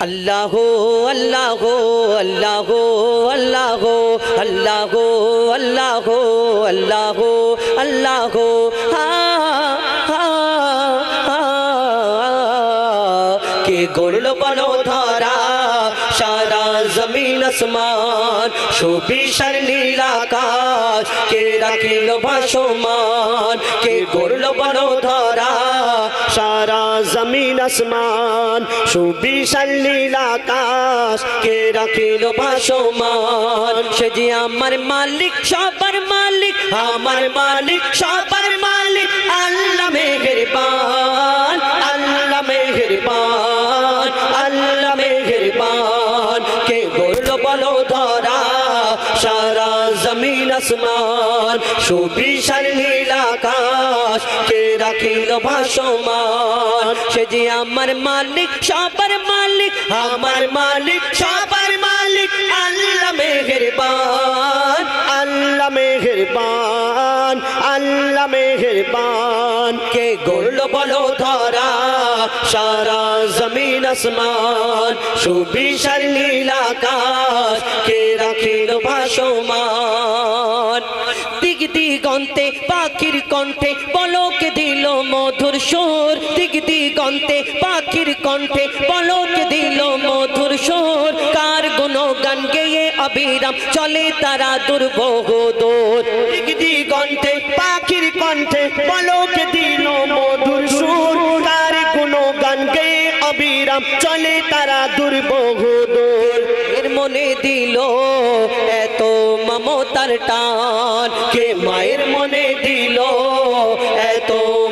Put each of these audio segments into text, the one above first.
আল্লাহ আল্লাহ আল্লাহ আল্লাহ আল্লাহ হা হা হা কে গড়ল বলো ধরা সারা জমিন আসমান সুবিশাল নীল আকাশ, কে রাখিল ভাসমান, কে গড়ল বলো ধরা জমিন আসমান, সুবিশাল নীল আকাশ, কে রাখিল ভাসমান? সে যে আমার মালিক, সবার মালিক, আমার মালিক, সবার মালিক, আল্লাহ মেহেরবান আল্লাহ মেহেরবান আল্লাহ মেহেরবান। কে গড়ল বলো ধরা জমিন আসমান, সুবিশাল নীল আকাশ, কে রাখিল ভাসমান? সে যে আমার মালিক, সবার মালিক, আমার মালিক, সবার মালিক, আল্লাহ মেহেরবান। মেহেরবান, আল্লাহ মেহেরবান। কে গোল বলো ধরা, সারা জমিন আসমান, সুবিশাল নীল আকাশ, কে রাখিল ভাসমান? দিক দিগন্তে, পাখির কণ্ঠে পলকে চলে তারা দুর্বহ দূর দিক দিগন্তে পাখির কণ্ঠে পলকে দিল মধুর সুর। কার গুণ গান গেয়ে অবিরাম চলে তারা দুর্বহ দূর এর মনে দিল এত মমতার টান। কে মায়ের মনে দিল এত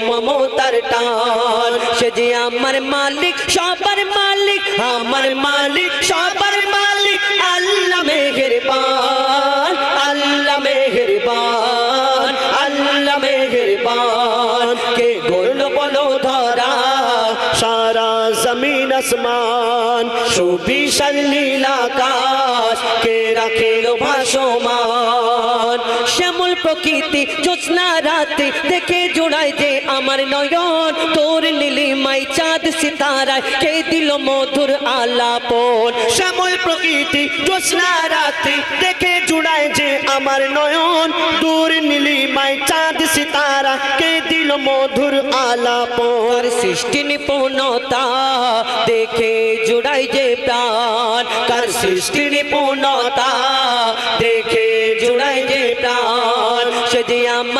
মমতার টান? সে যে আমার মালিক সবার মালিক আমার মালিক সবার মালিক মেহেরবান, আল্লাহ মেহেরবান আল্লাহ মেহেরবান। কে গোল বলো ধরা সারা জমিন আসমান, সুবিশাল নীল আকাশ। কে রাখিল ভাসমান প্রকৃতি, জ্যোৎস্না রাতে দেখে জোড়ায় যে আমার নয়ন। তোর নীলিমাই চাঁদ সিতারায়, কে দিল মধুর আলাপন? শ্যামল প্রকৃতি, জ্যোৎস্না রাতে দেখে জোড়ায় যে আমার নয়ন। দূর নীলিমাই চাঁদ সিতারা কে দিল মধুর আলাপন? সৃষ্টি নিপুণতা, দেখে জুড়াই যে প্রাণ। কার সৃষ্টি নিপুণতা, দেখে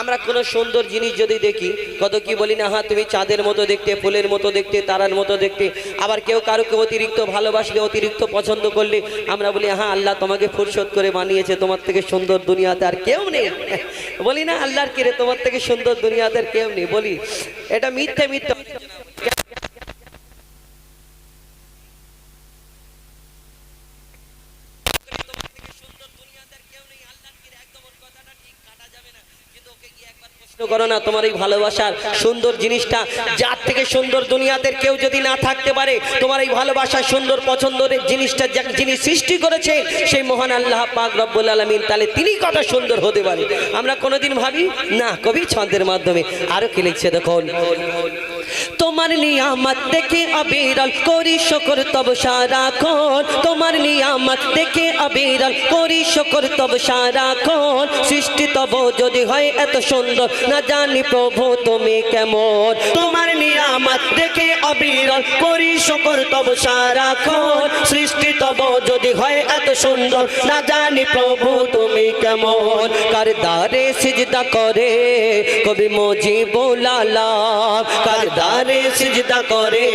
আমরা কোনো সুন্দর জিনিস যদি দেখি, কত কি বলি না হ্যাঁ তুমি চাঁদের মতো দেখতে, ফুলের মতো দেখতে, তারার মতো দেখতে, আবার কেউ কারোকে অতিরিক্ত ভালোবাসলে, অতিরিক্ত পছন্দ করলে, আমরা বলি হ্যাঁ আল্লাহ তোমাকে ফুরসত করে বানিয়েছে তোমার থেকে সুন্দর দুনিয়াতে আর কেউ নেই। বলি না, আল্লাহর কিরে, তোমার থেকে সুন্দর দুনিয়াতে আর কেউ নেই, বলি, এটা মিথ্যে মিথ্যে। করো না, তোমার এই ভালোবাসার সুন্দর জিনিসটা, যার থেকে সুন্দর দুনিয়াতে কেউ যদি না থাকতে পারে, তোমার এই ভালোবাসার সুন্দর পছন্দের জিনিসটা যে যিনি সৃষ্টি করেছে, সেই মহান আল্লাহ পাক রব্বুল আলমিন, তাহলে তিনি কত সুন্দর হতে পারে। আমরা কোনোদিন ভাবি, না, কবি ছন্দের মাধ্যমে আরও কি লিখছে দেখুন। তোমার নিয়ামত দেখে অবিরল করি শকর, তব সারাক্ষণ তোমার নিয়ামত দেখে অবিরল করি শকর, তব সারাক্ষণ সৃষ্টি তব যদি হয় এত সুন্দর, না জানি প্রভু তুমি কেমন। তোমার নিয়ামত দেখে অবিরল করি শকর, তব সারাক্ষণ সৃষ্টি তব যদি হয় এত সুন্দর, না জানি প্রভু তুমি কেমন। কার দারে সিজদা করে কবি মজিবুলালা কার দারে সিজদা করে,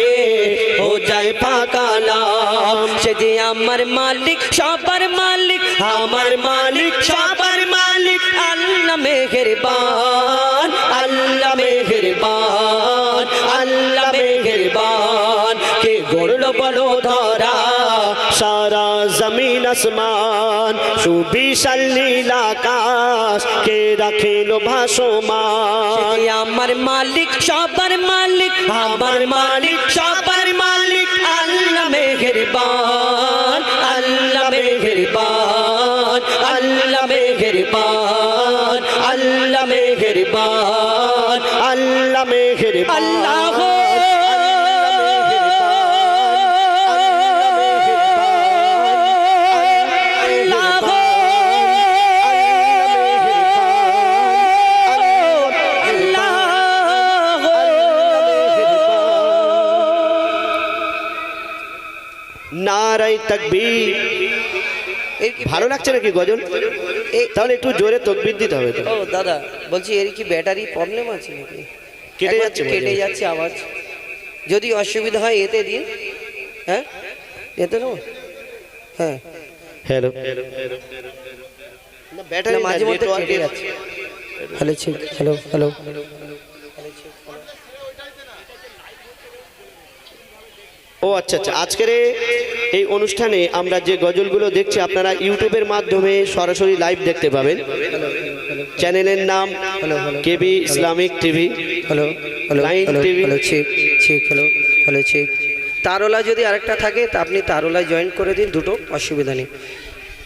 ও যায় পাকা নাম। সে যে আমার মালিক, সবার মালিক, আমার মালিক, সবার মালিক। আল্লাহ মেহেরবান আল্লাহ মেহেরবান আল্লাহ মেহেরবান। কে গড়ল বলো ধরা সারা জমিন আসমান সুবিশাল নীল আকাশ কে রাখিল ভাসমান? আমার মালিক সবার মালিক আমার মালিক সবার মালিক আল্লাহ মেহেরবান আল্লাহ মেহেরবান আল্লাহ মেহেরবান আল্লাহ মেহেরবান আল্লাহ মেহের আল্লাহ আল্লাহ নারাই তকবীর। ভালো লাগছে নাকি গজল? তাহলে একটু জোরে তকবীর দিতে হবে তো। ও দাদা বলছি এর কি ব্যাটারি প্রবলেম আছে নাকি? কেটে যাচ্ছে কেটে যাচ্ছে আওয়াজ। যদি অসুবিধা হয় এতে দিন। হ্যাঁ? এতে নেব? হ্যাঁ। হ্যালো না, ব্যাটারি মাঝে মধ্যে কেটে যাচ্ছে। হ্যালো ঠিক হ্যালো হ্যালো ও আচ্ছা আচ্ছা। আজকের এই অনুষ্ঠানে আমরা যে গজলগুলো দেখছি আপনারা ইউটিউবের মাধ্যমে সরাসরি লাইভ দেখতে পাবেন। চ্যানেলের নাম KB Islamic TV. Hello hello Line hello hello hello hello ঠিক তারোলা যদি আরেকটা থাকে তা আপনি তারোলা জয়েন করে দিন দুটো অসুবিধা নেই।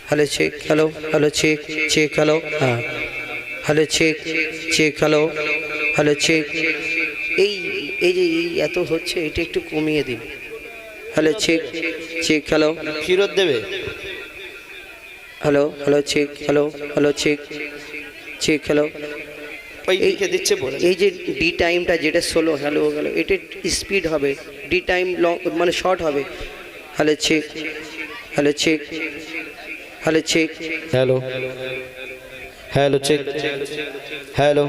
Hello check hello hello check check hello হ্যাঁ। Hello check check hello hello check এই এই যে এই এত হচ্ছে এটা একটু কমিয়ে দিন। Hello check check hello. ফিরত দেবে? Hello hello check hello hello check check hello. দিচ্ছে এই যে ডি টাইমটা যেটা ষোলো হ্যালো গেল এটা স্পিড হবে। ডি টাইম লং মানে শর্ট হবে। Hello check hello check hello check hello hello check hello.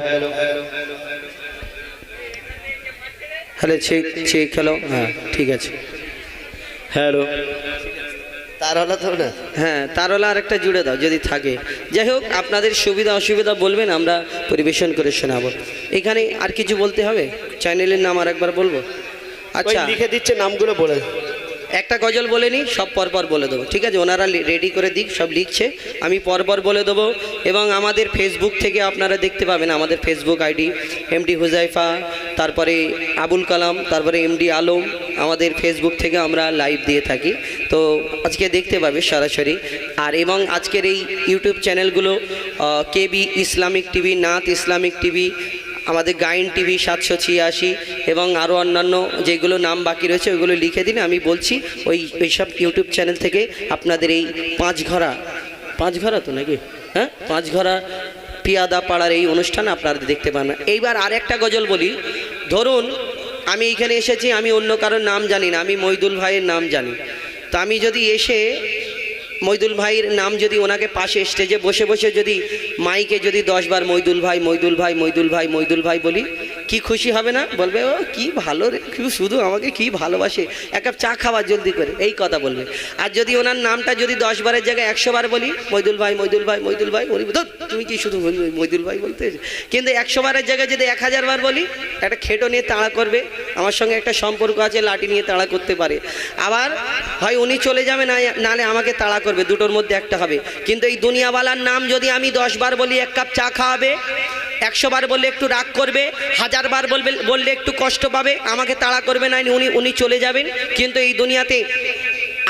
Hello check check hello. হ্যাঁ ঠিক আছে। হ্যালো। তারওয়ালা তো না? হ্যাঁ তারলা আরেকটা জুড়ে দাও যদি থাকে। যাই হোক আপনাদের সুবিধা অসুবিধা বলবেন আমরা পরিবেশন করে শোনাবো। এখানে আর কিছু বলতে হবে? চ্যানেলের নাম আর একবার বলব আচ্ছা। লিখে দিচ্ছে নামগুলো বলে। একটা গজল বলে নিই সব পরপর বলে দেবো। ঠিক আছে? ওনারা রেডি করে দিক, সব লিখছে। আমি পরপর বলে দেবো এবং আমাদের ফেসবুক থেকে আপনারা দেখতে পাবেন, আমাদের ফেসবুক আইডি এমডি হুজাইফা, তারপরে আবুল কালাম, তারপরে এমডি আলম, আমাদের ফেসবুক থেকে আমরা লাইভ দিয়ে থাকি। তো আজকে দেখতে পাবে সরাসরি। আর এবং আজকের এই ইউটিউব চ্যানেলগুলো KB Islamic TV Nath Islamic TV আমাদের গাইন টিভি সাতশো ছিয়াশি এবং আরও অন্যান্য যেগুলো নাম বাকি রয়েছে, ওইগুলো লিখে দিন। আমি বলছি, ওই ওই সব ইউটিউব চ্যানেল থেকে আপনাদের এই পাঁচ ঘরা পাঁচ ঘরা তো নাকি? হ্যাঁ? পাঁচ ঘরা পিয়াদা পাড়ার এই অনুষ্ঠান আপনারা দেখতে পান এইবার আরেকটা গজল বলি। ধরুন, আমি এইখানে এসেছি, আমি অন্য কারোর নাম জানি না, আমি মইদুল ভাইয়ের নাম জানি। তো আমি যদি এসে মইদুল ভাইয়ের নাম যদি ওনাকে পাশে স্টেজে বসে বসে যদি মাইকে যদি দশবার মৈদুল ভাই মৈদুল ভাই মৈদুল ভাই মৈদুল ভাই বলি কি খুশি হবে না? বলবে ও কি ভালো রে শুধু আমাকে কি ভালোবাসে? এক কাপ চা খাবার জলদি করে এই কথা বলবে। আর যদি ওনার নামটা যদি দশ বারের জায়গায় একশো বার বলি মৈদুল ভাই মইদুল ভাই মৈদুল ভাই বলি "ধুৎ, তুমি কি শুধু মইদুল ভাই বলতে? কিন্তু একশো বারের জায়গায় যদি এক হাজার বার বলি একটা খেটো নিয়ে তাড়া করবে আমার সঙ্গে একটা সম্পর্ক আছে লাঠি নিয়ে তাড়া করতে পারে। আবার হয় উনি চলে যাবে না নালে আমাকে তাড়া করবে দুটোর মধ্যে একটা হবে। কিন্তু এই দুনিয়াওয়ালার নাম যদি আমি দশ বার বলি এক কাপ চা খাওয়াবে একশো বার বললে একটু রাগ করবে হাজার বার বলবে, বললে একটু কষ্ট পাবে, আমাকে তাড়া করবে না, উনি উনি চলে যাবেন। কিন্তু এই দুনিয়াতে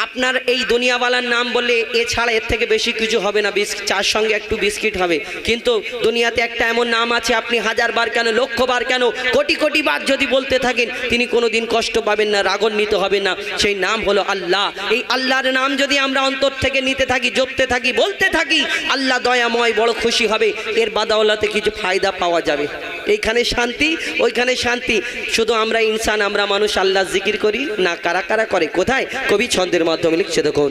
আপনার এই দুনিয়াওয়ালার নাম বললে এছাড়া এর থেকে বেশি কিছু হবে না বিস্ক চার সঙ্গে একটু বিস্কিট হবে। কিন্তু দুনিয়াতে একটা এমন নাম আছে, আপনি হাজার বার কেন, লক্ষ বার কেন, কোটি কোটি বার যদি বলতে থাকেন, তিনি কোনো দিন কষ্ট পাবেন না, রাগান্বিত হবেন না। সেই নাম হলো আল্লাহ। এই আল্লাহর নাম যদি আমরা অন্তর থেকে নিতে থাকি, জপতে থাকি, বলতে থাকি, আল্লাহ দয়াময় বড় খুশি হবে। এর বাদাওলাতে কিছু ফায়দা পাওয়া যাবে। এইখানে শান্তি, ওইখানে শান্তি। শুধু আমরা ইনসান, আমরা মানুষ, আল্লাহ জিকির করি না, কারা কারা করে? কোথায়? কবি ছন্দের মাধ্যমে লিখছে দেখুন।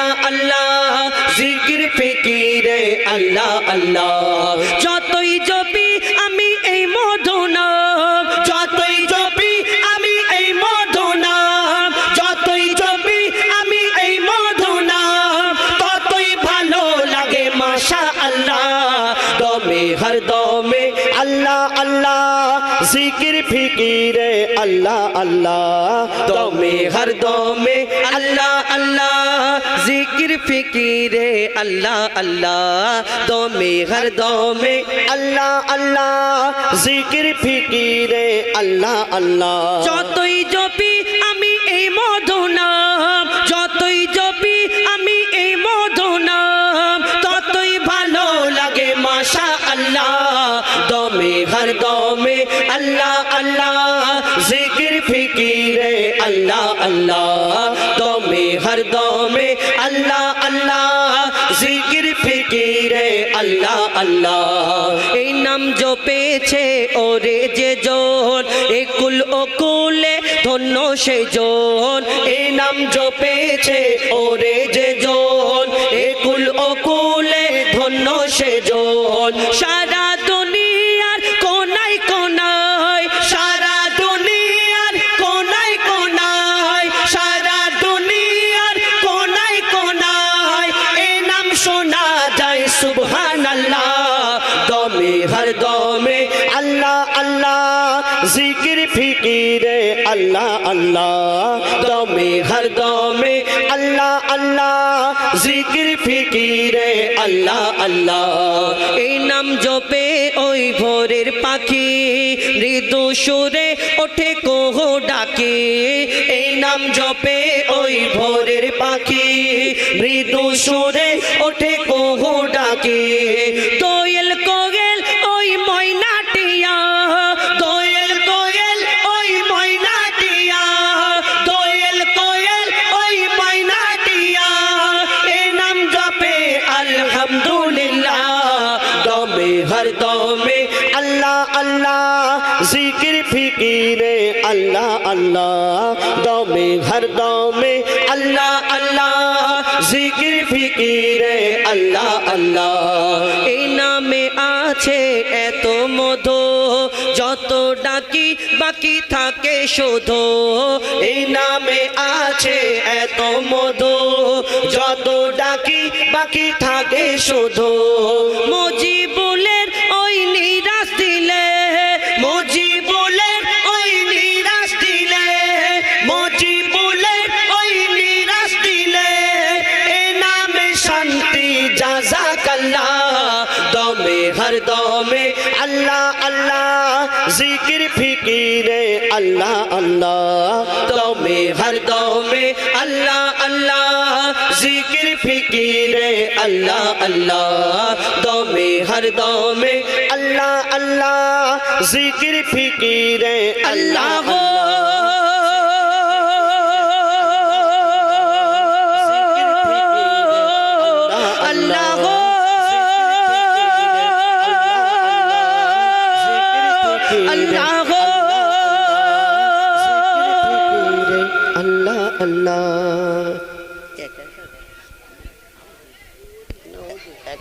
আল্লাহ, জিকির, ফিকিরে, আল্লাহ আল্লাহ। যতই জপি আমি এই মধুনা যতই জপি আমি এই মধুনা যতই জপি আমি এই মধুনা ততই ভালো লাগে মাশা আল্লাহ দমে, হর দমে, আল্লাহ আল্লাহ। জিকির, ফিকিরে, আল্লাহ আল্লাহ। দমে, হর দমে, আল্লাহ আল্লাহ। জিকির ফিকিরে, আল্লাহ আল্লাহ, দমে, হর দমে, আল্লাহ আল্লাহ, জিকির ফিকিরে, আল্লাহ আল্লাহ। যতই জপি আমি এই মধুনাম, যতই জপি আমি এই মধুনাম, ততই ভালো লাগে মাশা আল্লাহ দমে, হর দমে, আল্লাহ আল্লাহ, জিকির ফিকিরে, আল্লাহ আল্লাহ। আল্লাহ আল্লাহ। এই নাম জপেছে ওরে যে জন একুল অকুলে ধন্য সে জন এই নাম জপেছে ওরে যে জন একুল অকুলে ধন্য সে জন সারা আল্লাহ। এই নাম জপে ওই ভোরের পাখি, মৃদু সুরে ওঠে কোহ ডাকে। এই নাম জপে ওই ভোরের পাখি, মৃদু সুরে বাকি থাকে শুধু। এই নামে আছে এত মধু যত ডাকি বাকি থাকে শুধু। ফিকিরে আল্লাহ আল্লাহ দমে হর দমে। আল্লাহ আল্লাহ জিকির ফিকিরে আল্লাহ আল্লাহ।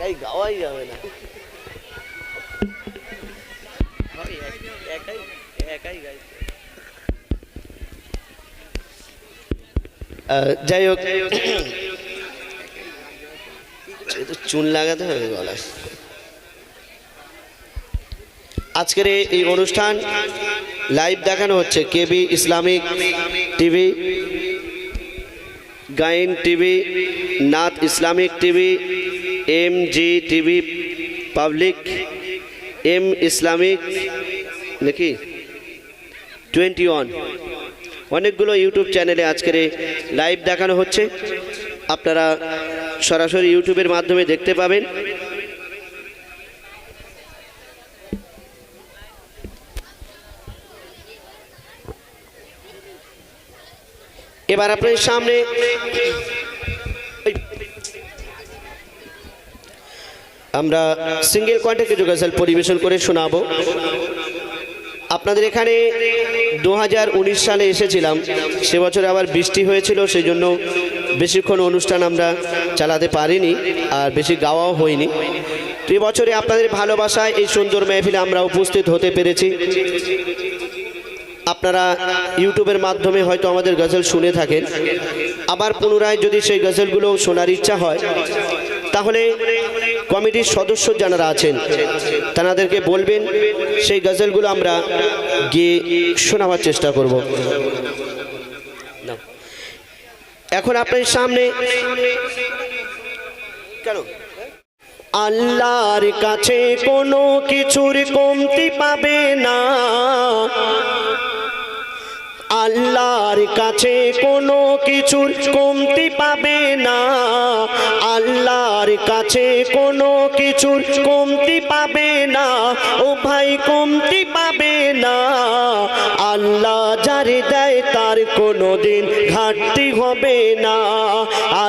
একাই গাওয়াই যাবে না। একাই একাই গাইছে। যাই হোক তো চুন লাগাতে হবে গলায় আজকের এই- এই অনুষ্ঠান লাইভ দেখানো হচ্ছে KB Islamic TV Gain TV Nath Islamic TV M G TV public M Islamic নাকি? টোয়েন্টি ওয়ান অনেকগুলো ইউটিউব চ্যানেলে আজকের লাইভ দেখানো হচ্ছে। আপনারা সরাসরি ইউটিউবের মাধ্যমে দেখতে পাবেন। এবার আপনার সামনে আমরা সিঙ্গেল কণ্ঠে কিছু গজল পরিবেশন করে শোনাবো। আপনাদের এখানে দু হাজার উনিশ সালে এসেছিলাম। সে বছর আবার বৃষ্টি হয়েছিল সেই জন্য বেশিক্ষণ অনুষ্ঠান আমরা চালাতে পারিনি আর বেশি গাওয়াও হয়নি। তো বছরে আপনাদের ভালোবাসায় এই সুন্দর মেহফিলে আমরা উপস্থিত হতে পেরেছি। আপনারা ইউটিউবের মাধ্যমে হয়তো আমাদের গজল শুনে থাকেন। আবার পুনরায় যদি সেই গজলগুলো শোনার ইচ্ছা হয়, তাহলে কমিটির সদস্য যারা আছেন তাদেরকে বলবেন, সেই গজলগুলো আমরা গিয়ে শোনাবার চেষ্টা করব। এখন আপনার সামনে কেন? আল্লাহর কাছে কোনো কিছুর কমতি পাবে না। আল্লাহর কাছে কোনো কিছুর কমতি পাবে না। আল্লাহর কাছে কোনো কিছুর কমতি পাবে না। ও ভাই, কমতি পাবে না। আল্লাহ যারে দেয় তার কোনো দিন ঘাটতি হবে না।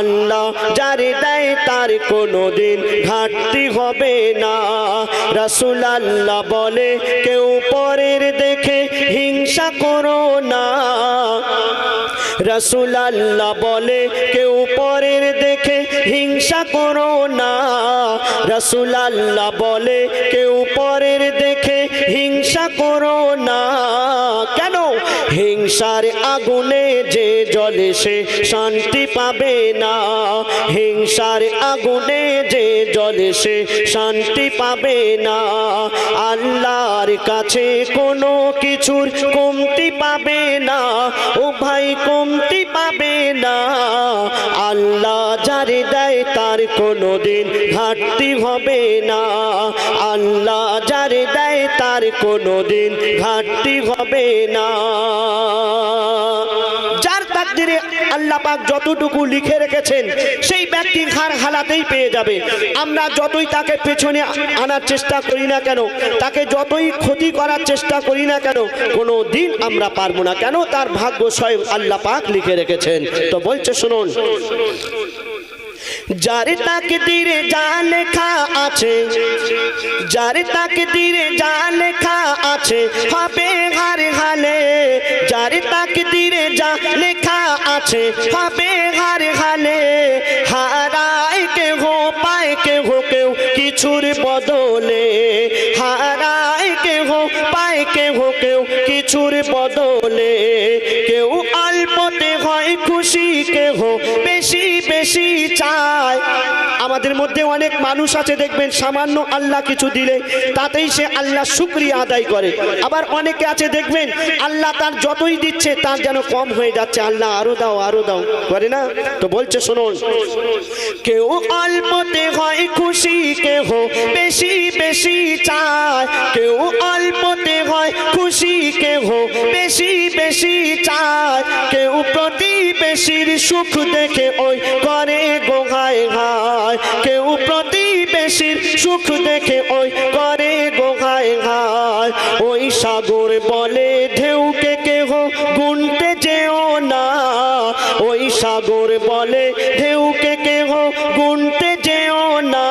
আল্লাহ, যারে দেয় তার কোনো দিন ঘাটতি হবে না। রাসুল আল্লাহ বলে, কেউ পরের দেখে হিংসা করো না। রসুল আল্লাহ বলে, কেউ পরের দেখে হিংসা করো না। রসুল আল্লাহ বলে, কেউ পরের দেখে হিংসা করো না। কেন? হিংসার আগুনে যে জলে সে শান্তি পাবে না। হিংসার আগুনে যে জলে সে শান্তি পাবে না। আল্লাহর কাছে কোনো কিছুর কমতি পাবে না। ও ভাই কমতি কোনো দিন ঘাটতি হবে না। আল্লাহ যার দেয় তার কোনো দিন ঘাটতি হবে না। যার তাকদিরে আল্লাহ পাক যতটুকু লিখে রেখেছেন, সেই ব্যক্তি ঘর হালাতেই পেয়ে যাবে। আমরা যতই তাকে পেছনে আনার চেষ্টা করি না কেন, তাকে যতই ক্ষতি করার চেষ্টা করি না কেন কোনো দিন আমরা পারব না। কেন? তার ভাগ্য স্বয়ং আল্লাহ পাক লিখে রেখেছেন। তো বলছে, শুনুন। যার তাকে তীরে যা খা আছে, যার তাকে তীরে যা খা আছে, হবে হার হালে। যার তাকে তীরে যা খা আছে, হবে হার হালে। হারায় কে হো পায় কে হো কেউ কিছুর বদলে। আমাদের মধ্যে অনেক মানুষ আছে, দেখবেন সামান্য আল্লাহ কিছু দিলে তাতেই সে আল্লাহ শুক্রিয়া আদায় করে। আবার অনেকে আছে, দেখবেন আল্লাহ তার যতই দিচ্ছে তার যেন কম হয়ে যাচ্ছে। আল্লাহ আরও দাও আরও দাও। করে না? তো বলছে, শুনুন। কেউ অল্পতে হয় খুশি, কেহ বেশি বেশি চায়। কেউ অল্পতে হয় খুশি, কেহ বেশি বেশি চায়। কেউ প্রতিবেশীর সুখ দেখে ওই করে গোহায় ঘায় কেউ প্রতিবেশীর সুখ দেখে ওই করে গোহায় ঘায়। ওই সাগর বলে ঢেউকে কেহ গুনতে যেও না। ওই সাগর বলে ঢেউকে কেহ গুনতে যেও না।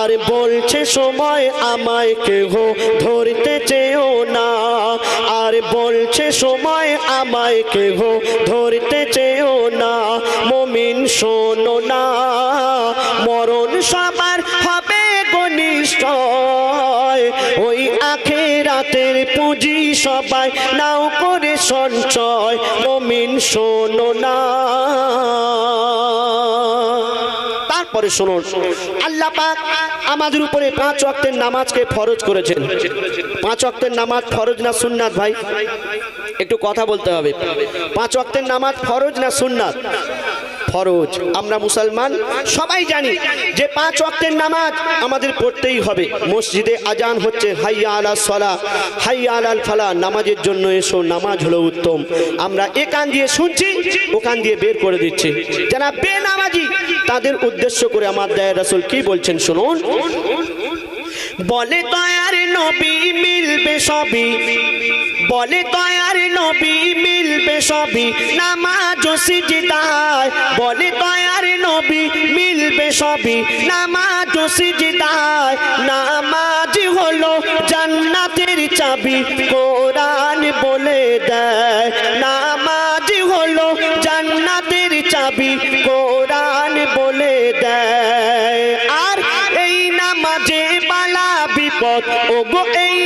আর বলছে সময় আমায় কেহ ধরতে চেয়েও না। আর বলছে সময় আমায় কেহ ধরতে চেয়েও না। মমিন শোনো না, মরণ সবার হবে ঘনিষ্ঠ ওই আখে রাতের পুঁজি সবাই নাও করে সঞ্চয়। মমিন, শোনো না। তারপরে শুনুন, আল্লাহ পাক আমাদের উপরে পাঁচ ওয়াক্তের নামাজকে ফরজ করেছেন। পাঁচ ওয়াক্তের নামাজ ফরজ না সুন্নাত ভাই? একটু কথা বলতে হবে। পাঁচ ওয়াক্তের নামাজ ফরজ না সুন্নাত? ফরজ। আমরা মুসলমান, সবাই জানি যে পাঁচ ওয়াক্তের নামাজ আমাদের পড়তেই হবে। মসজিদে আজান হচ্ছে, হাইয়া আলা সলা, হাইয়া আলাল ফালা, নামাজের জন্য এসো, নামাজ হলো উত্তম। আমরা এ কান দিয়ে শুনছি, ও কান দিয়ে বের করে দিচ্ছি। যারা বেনামাজি, তাদের উদ্দেশ্য করে আমার দায় রাসুল কি বলছেন শুনুন? বলে দয়ার নবী মিলবে সবই। বলে দয়ার নবী মিলবে সবই, নামাজ সিজদায়। বলে দয়ার নবী মিলবে সবই, নামাজ সিজদায়। নামাজ হলো জান্নাতের চাবি, কোরআন বলে দেয়। নামাজ হলো জান্নাতের চাবি, কোরআন বলে দেয়। আর এই নামাজে বালা বিপদ ও এই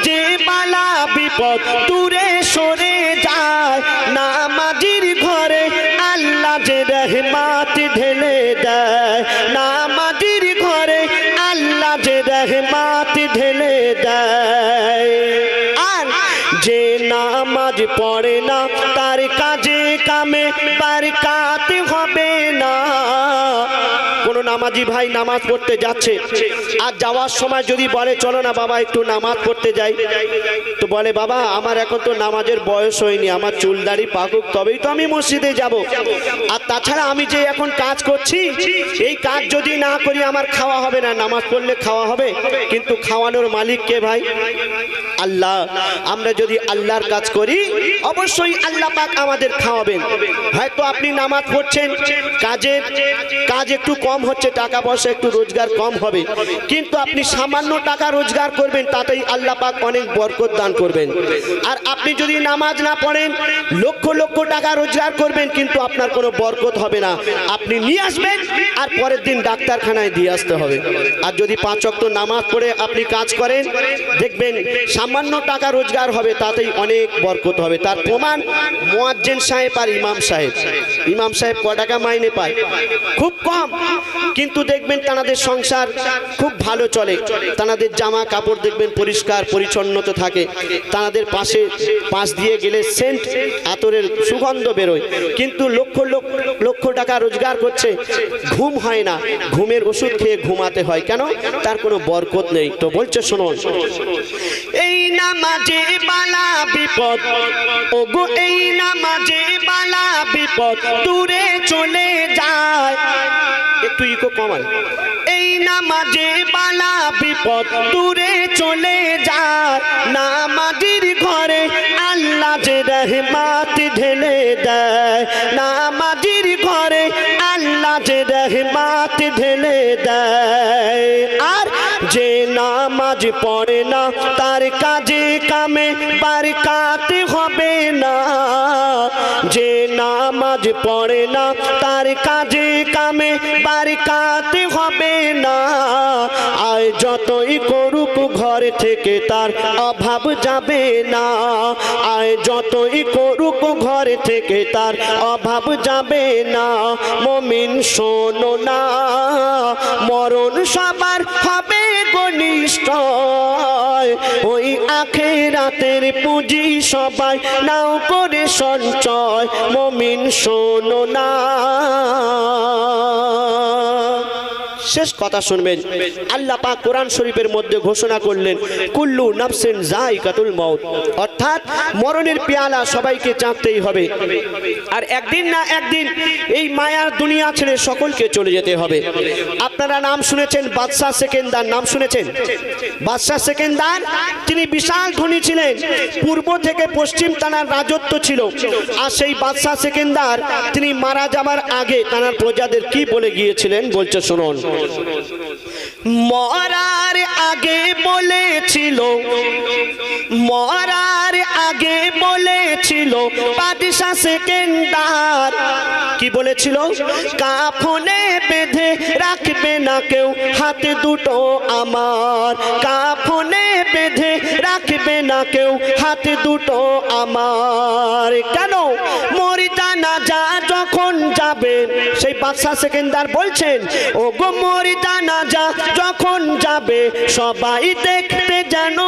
নামাজে মালা বিপদ দূরে সরে নামাজি ভাই নামাজ পড়তে যাচ্ছে। আর যাওয়ার সময় যদি বলে, চলো না বাবা, একটু নামাজ পড়তে যাই। তো বলে, বাবা, আমার এখন তো নামাজের বয়স হয়নি, আমার চুল দাড়ি পাকুক তবেই তো আমি মসজিদে যাব। আর তাছাড়া আমি যে এখন কাজ করছি, এই কাজ যদি না করি, আমার খাওয়া হবে না। নামাজ পড়লে খাওয়া হবে, কিন্তু খাওয়ানোর মালিক কে ভাই? আল্লাহ। আমরা যদি আল্লাহর কাজ করি, অবশ্যই আল্লাহ পাক আমাদের খাওয়াবেন। হয়তো আপনি নামাজ পড়ছেন, কাজের কাজ একটু কম হচ্ছে টাকা পয়সা একটু রোজগার কম হবে। কিন্তু আপনি সামান্য টাকা রোজগার করবেন, তাতেই আল্লাহ পাক অনেক বরকত দান করবেন। আর আপনি যদি নামাজ না পড়েন, লক্ষ লক্ষ টাকা রোজগার করবেন, কিন্তু আপনার কোনো বরকত হবে না। আপনি নিয়ে আসবেন, আর পরের দিন ডাক্তারখানায় দিয়ে আসতে হবে। আর যদি পাঁচ অক্ট নামাজ পড়ে আপনি কাজ করেন, দেখবেন সামান্য টাকা রোজগার হবে, তাতেই অনেক বরকত হবে। তার প্রমাণ মোয়াজ্জেন সাহেব আর ইমাম সাহেব। ইমাম সাহেব ক টাকা মাইনে পায়? খুব কম। কিন্তু দেখবেন তাদের সংসার খুব ভালো চলে। তাদের জামা কাপড় দেখবেন পরিষ্কার, পরিচ্ছন্নতা থাকে। তাদের পাশে, পাশ দিয়ে গেলে সেন্ট আতরের সুগন্ধ বেরোয়। কিন্তু লক্ষ লক্ষ টাকা রোজগার করছে, ঘুম হয় না। ঘুমের ওষুধ খেয়ে ঘুমাতে হয় কেন? তার কোনো বরকত নেই। তো বলছে, শুনুন। এই নামাজে বালা বিপদ, ওগো, এই নামাজে বালা বিপদ, দূরে চলে যায়। একটু ইকো কমান এই নামাজে বালা বিপদ দূরে চলে যায়। নামাজির ঘরে আল্লাহ যে রহমাত ঢেলে দেয়। নামাজির ঘরে আল্লাহ যে রহমাত ঢেলে দেয়। আর যে নামাজ পড়ে না, তার কাজে কামে বারকাত হবে না। যে নামাজ পড়ে না, তার কাজে কামে বারকাত হবে না। আয় যতই করুক ঘর থেকে তার অভাব যাবে না। আয় যতই করুক ঘর থেকে তার অভাব যাবে না। মমিন শোনো না, মরণ সবার হবে ঘনিষ্ঠ ওই আখেরাতের পুঁজি সবাই নাও করে সঞ্চয়। মমিন শোনো না। শেষ কথা শুনবেন। আল্লাহ পাক কোরআন শরীফের মধ্যে ঘোষণা করলেন, কুল্লু নাফসিন জাইকাতুল মউত। অর্থাৎ মরণের পেয়ালা সবাইকে চাঁকতেই হবে। আর একদিন না একদিন এই মায়ার দুনিয়া ছেড়ে সকলকে চলে যেতে হবে। আপনারা নাম শুনেছেন বাদশাহ সেকেন্দার, নাম শুনেছেন? বাদশাহ সেকেন্দার, তিনি বিশাল ধনী ছিলেন। পূর্ব থেকে পশ্চিম তানার রাজত্ব ছিল। আর সেই বাদশাহ সেকেন্দার, তিনি মারা যাবার আগে তানার প্রজাদের কি বলে গিয়েছিলেন বলছে শুনুন। মরার আগে বলেছিল, মরার আগে বলেছিল, বাদশাহ সেকেন্দার। কি বলেছিল? কাফনে বেঁধে রাখবে না কেউ, হাতে দুটো আমার। কাফনে বেঁধে রাখবে না কেউ, হাতে দুটো আমার। কেন? মরিদানা যা যখন যাবে বাদশাহ সেকেন্দার বলছেন ও গো মরিদানা যা যখন যাবে সবাই দেখতে যেন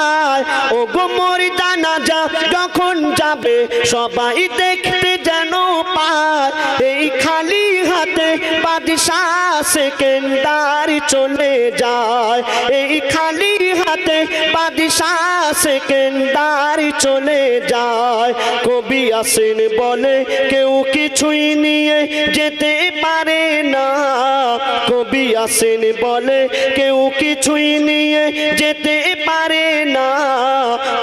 পায় ও গো মরিদানা যা, যখন যাবে সবাই দেখতে যেন পায়। এই খালি হাতে বাদশাহ চলে যায়। এই খালি হাতে বাদশাহ সেকেন্দার চলে যায়। কবি আসেন বলে, কেউ কিছুই নিয়ে যেতে পারে না। কবি আসেন বলে, কেউ কিছুই নিয়ে যেতে পারে না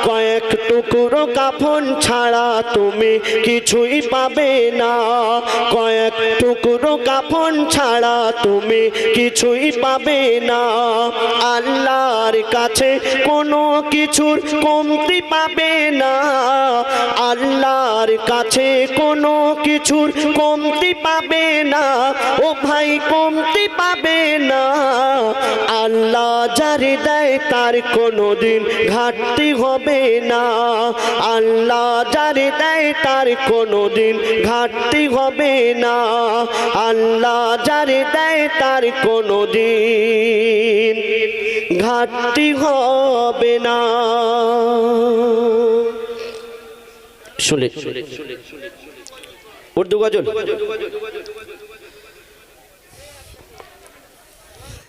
কয়েক টুকরো কাফন ছাড়া তুমি কিছুই পাবে না। কয়েক টুকরো কাফন ছাড়া তুমি কিছুই পাবে না। আল্লাহর কাছে কোনো কিছুর কমতি পাবে না। আল্লাহর কাছে কোনো কিছুর কমতি পাবে না। ও ভাই, কমতি পাবে না। আল্লাহ যারে দেয় তার কোনো দিন ঘাটতি হবে না। আল্লাহ যারে দেয় তার কোনো দিন ঘাটতি হবে না। আল্লাহ যারে দেয় তার কোনো দিন ঘাটতি হবে না। শুনে। উর্দু গজল।